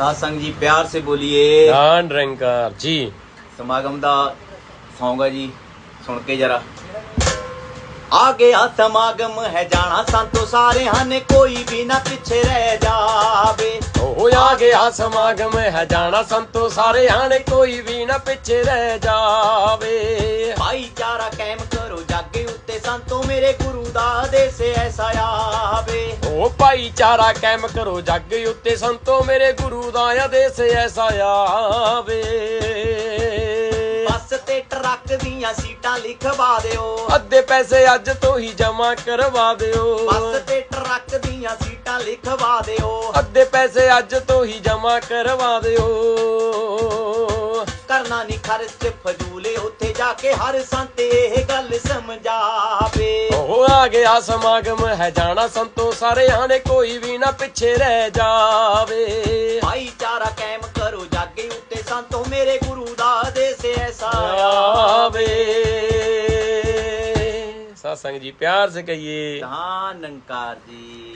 ਸਾਧ ਸੰਗ ਜੀ ਪਿਆਰ ਸੇ ਬੋਲੀਏ। ਦਾਨ ਰੰਕਾਰ ਜੀ। ਸਮਾਗਮ ਦਾ ਸੌਂਗ ਹੈ ਜੀ ਸੁਣ ਕੇ ਜਰਾ। ਆ ਗਿਆ ਸਮਾਗਮ ਹੈ ਜਾਣਾ ਸੰਤੋ ਸਾਰੇ ਹਨ ਕੋਈ ਵੀ ਨਾ ਪਿੱਛੇ ਰਹਿ ਜਾਵੇ। ਓ ਆ ਗਿਆ ਸਮਾਗਮ ਹੈ ਜਾਣਾ ਸੰਤੋ ਸਾਰੇ ਹਨ ਕੋਈ ਵੀ ਨਾ ਪਿੱਛੇ ਰਹਿ ਜਾਵੇ। ਭਾਈਚਾਰਾ ਕਾਇਮ ਕਰੋ ਜਾਗੇ ਉੱਤੇ ਸੰਤੋ ਮੇਰੇ ਗੁਰੂ ਦਾ ਦੇਸ ਐਸਾ ਆ। ਆਵੇ ਉਹ ਭਾਈਚਾਰਾ ਕਾਇਮ ਕਰੋ ਜੱਗ ਉੱਤੇ ਸੰਤੋ ਮੇਰੇ ਗੁਰੂ ਦਾ ਆਦੇਸ਼ ਐਸਾ ਆਵੇ। ਬੱਸ ਤੇ ਟਰੱਕ ਦੀਆਂ ਸੀਟਾਂ ਲਿਖਵਾ ਦਿਓ। ਅੱਧੇ ਪੈਸੇ ਅੱਜ ਤੋਂ ਹੀ ਜਮਾ ਕਰਵਾ ਦਿਓ। ਬੱਸ ਤੇ ਟਰੱਕ ਦੀਆਂ ਸੀਟਾਂ ਲਿਖਵਾ ਦਿਓ। ਅੱਧੇ ਪੈਸੇ ਅੱਜ ਤੋਂ ਹੀ ਜਮਾ ਕਰਵਾ ਦਿਓ। ਕਰਨਾ ਨਹੀਂ ਖਰਚ ਫਜ਼ੂਲੇ ਉੱਥੇ ਜਾ ਕੇ ਹਰ ਸੰਤ ਇਹ ਗੱਲ ਸਮਝਾਵੇ। ਆ ਗਿਆ ਸਮਾਗਮ ਹੈ ਜਾਣਾ ਸੰਤੋ ਸਾਰੇ ਆਣੇ ਕੋਈ ਵੀ ਨਾ ਪਿੱਛੇ ਰਹਿ ਜਾਵੇ। ਭਾਈਚਾਰਾ ਕਾਇਮ ਕਰੋ ਜਾਗੇ ਉੱਤੇ ਸੰਤੋ ਮੇਰੇ ਗੁਰੂ ਦਾ ਆਦੇਸ਼ ਐਸਾ ਆਵੇ। ਸਾਸੰਗ ਜੀ ਪਿਆਰ ਸੇ ਕਹੀਏ। ਧੰਨ ਅੰਕਾਰ ਜੀ।